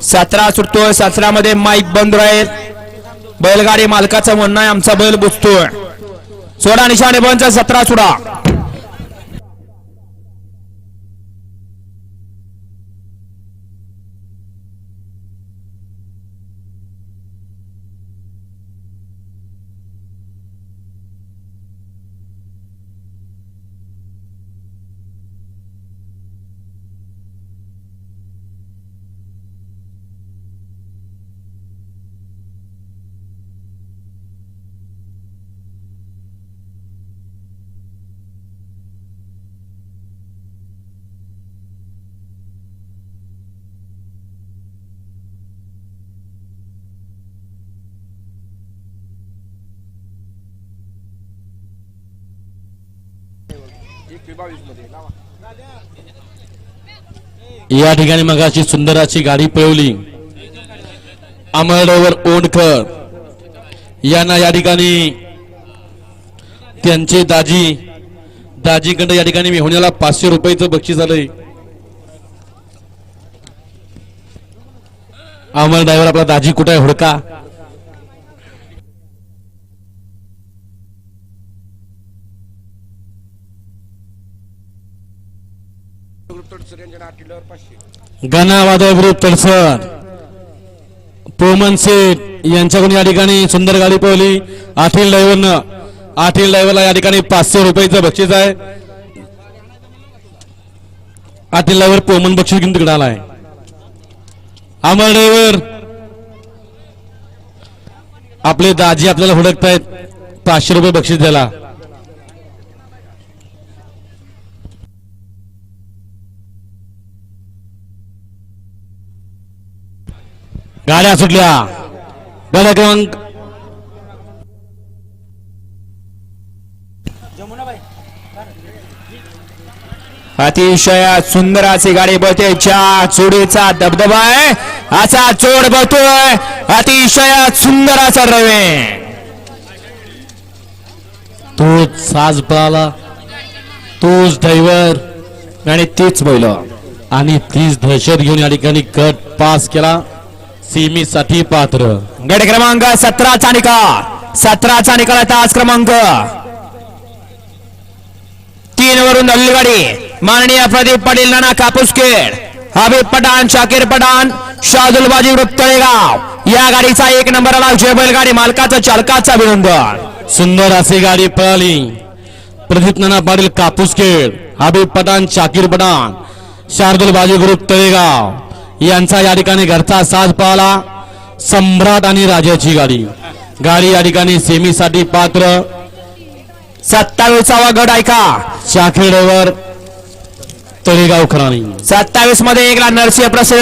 सतरा सुटतोय सतरामध्ये माईक बंद राहील. बैलगाडी मालकाचं म्हणणं आहे आमचा बैल बुजतोय. सोडा निशाणे बंद सतरा सोडा. या ठिकाणी मगाची सुंदर अशी गाडी पळवली. अमरडोवर ओंडकर यांना या ठिकाणी त्यांचे दाजी दाजीकडे या ठिकाणी मेहुण्याला पाचशे रुपयाचं बक्षीस आलंय. अमर ड्रायव्हर आपला दाजी कुठे होडका हुडका. गणावादळ ग्रुप तडसर पोमन सेठ यांच्याकडून या ठिकाणी सुंदर गाडी पळवली. आठील ड्रायव्हरनं आठील ड्रायव्हरला या ठिकाणी पाचशे रुपयाचं बक्षीस आहे. आठील ड्रायव्हर पोमन बक्षीस घेऊन तिकडे आलाय. अमर ड्रायव्हर आपले दाजी आपल्याला हुडकतायत. पाचशे रुपये बक्षीस द्यायला. गाड्या सुटल्या. गाड्या क्रमांक अतिशय सुंदर अशी गाडी बळते. चार चोडीचा दबदबा आहे. असा चोड बळतोय. अतिशय सुंदर असा रवे तोच साज पळाला तोच ड्रायव्हर. आणि तीच बैल. आणि तीच दहशत घेऊन या ठिकाणी कट पास केला. सेमीसाठी पात्र. गट क्रमांक सतराचा निकाल. सतराचा निकाल तास क्रमांक. तीन वरून गाडी माननीय प्रदीप पाटील नाना कापूसखेड हबीब पठाण शाकीर पठाण शादुल बाजी ग्रुप तळेगाव या गाडीचा एक नंबर आला जय बैलगाडी मालकाचं चालकाचं अभिनंदन. सुंदर अशी गाडी पळाली. प्रदीप नाना पाटील कापूसखेड हबीब पठाण शाकीर पठाण शार्दुल बाजी ग्रुप तळेगाव यांचा या ठिकाणी घरचा साज पाहला. सम्राट आणि राजाची गाडी. गाडी या ठिकाणी सेमीसाठी पात्र. सत्तावीसावा गट ऐका शाखेडवर तळेगाव खराणी. सत्तावीसमध्ये एकला नरसिंह प्रसिद्ध